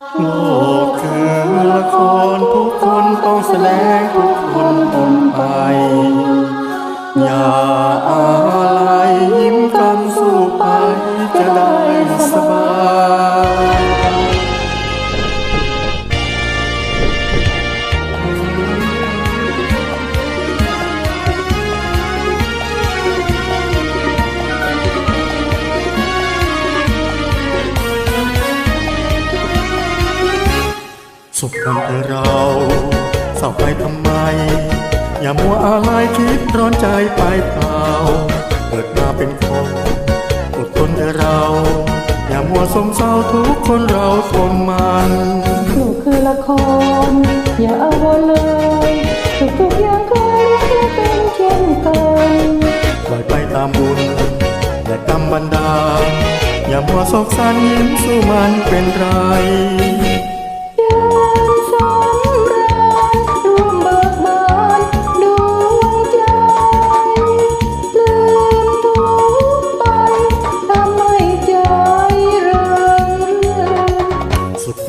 โลกคือละครทุกคนต้องแสดงทุกคนต้องไป อย่าอา สุขกันเถอะเราเศร้าไปทำไม อย่ามัวอะไรคิดร้อนใจไปเปล่าเกิดมาเป็นคนอดทนเถอะเรา อย่ามัวสมเศร้าทุกคนเราทนมันลูกคือละคร อย่าเอาวนเลยทุกทุกอย่างเคยรักและเป็นเช่นกันปล่อยไปตามบุญและกรรมบันดาลอย่ามัวโศกสันยิ้มสู้มันเป็นไร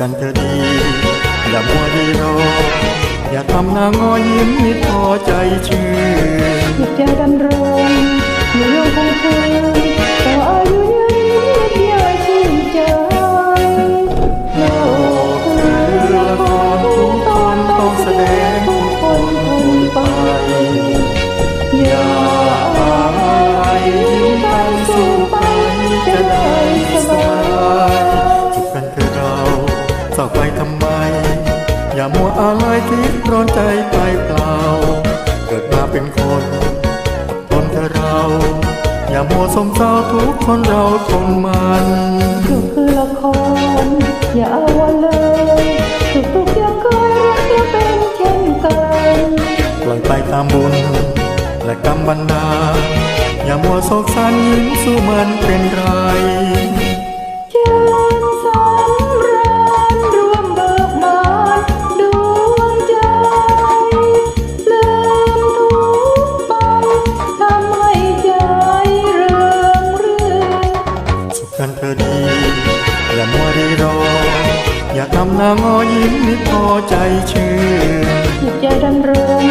กันเธอดี อย่ามัวดีรอ อย่าทำหน้างอยิ้มนิดพอใจชื่นอยากจะดำรง คิดร้อนใจไปเปล่า เกิดมาเป็นคนอดทนเธอเรา อย่ามัวสมเศร้าทุกคนเราทนมันลูกคือละครอย่าเอาวันเลยทุกทุกๆอย่างเคยรักและเป็นเช่นกันปล่อยไปตามบุญและกรรมบันดาลอย่ามัวโศกสันยิ้มสู้มันเป็นไรำนางอยิ้มนิพอใจชื่อจิตใจดำรงอง